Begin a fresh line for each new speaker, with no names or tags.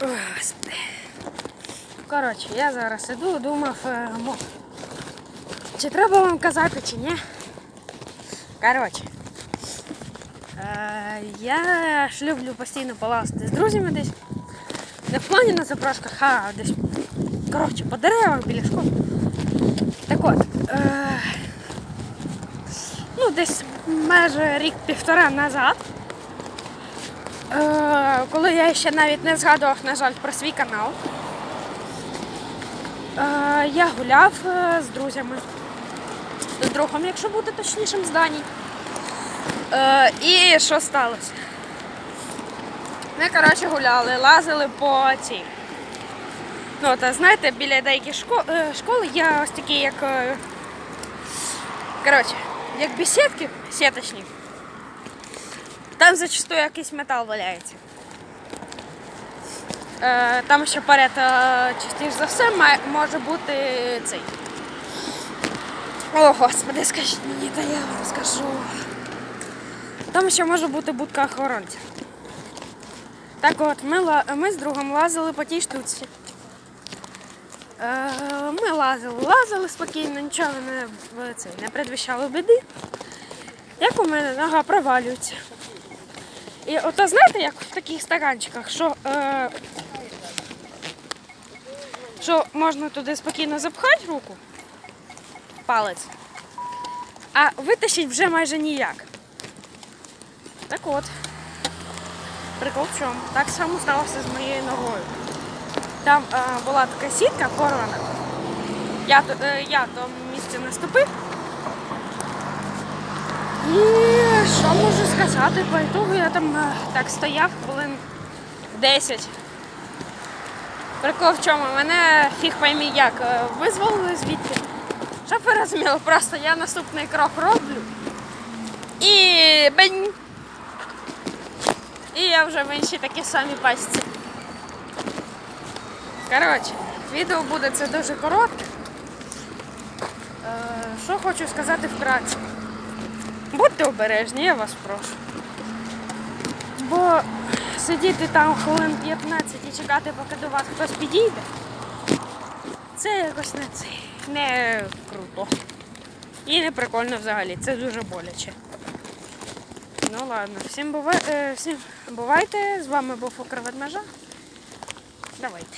Господи. Коротше, я зараз іду, думав, е, чи треба вам казати, чи ні. Коротше. Е, я ж люблю постійно полазити з друзями десь. Не в плані на запрошках, а десь. Коротше, по деревах біля школи. Так от. Е, ну, десь майже рік-півтора назад. Е, коли я ще навіть не згадував, на жаль, про свій канал. Е, я гуляв е, з друзями, з другом, якщо бути точнішим, з Дані. І що сталося? Ми, коротше, гуляли, лазили по цій. Ну, та знаєте, біля деяких школ, школи є ось такі, як. Коротше, як бесідки сіточні. Там зачастую якийсь метал валяється. Е, там ще поряд е, частіше за все може бути цей. О, господи, скажіть мені, та я вам скажу. Там ще може бути будка охоронця. Так от, ми, ми з другом лазили по тій штуці. Е, ми лазили, лазили спокійно, нічого не, цей, не предвіщало біди. Як у мене нога провалюється. І ото знаєте, як в таких стаканчиках, що, е, що можна туди спокійно запхати руку, палець, а витащить вже майже ніяк. Так от. Прикол в чому? Так само сталося з моєю ногою. Там е, була така сітка порвана. Я, е, я то місце наступив. І що можу сказати? По ітогу я там е, так стояв хвилин 10. Прикол в чому? Мене фіг поймі як е, визволили звідти. Щоб ви розуміли, просто я наступний крок роблю. І бень! І я вже в іншій такі самі пасті. Коротше, відео буде це дуже коротке. Е, що хочу сказати вкратце. Будьте обережні, я вас прошу. Бо сидіти там хвилин 15 і чекати, поки до вас хтось підійде, це якось не це, не круто. І не прикольно взагалі, це дуже боляче. Ну ладно, всім, бувай, е, всім бувайте. З вами був Окр Ведмежа. Давайте.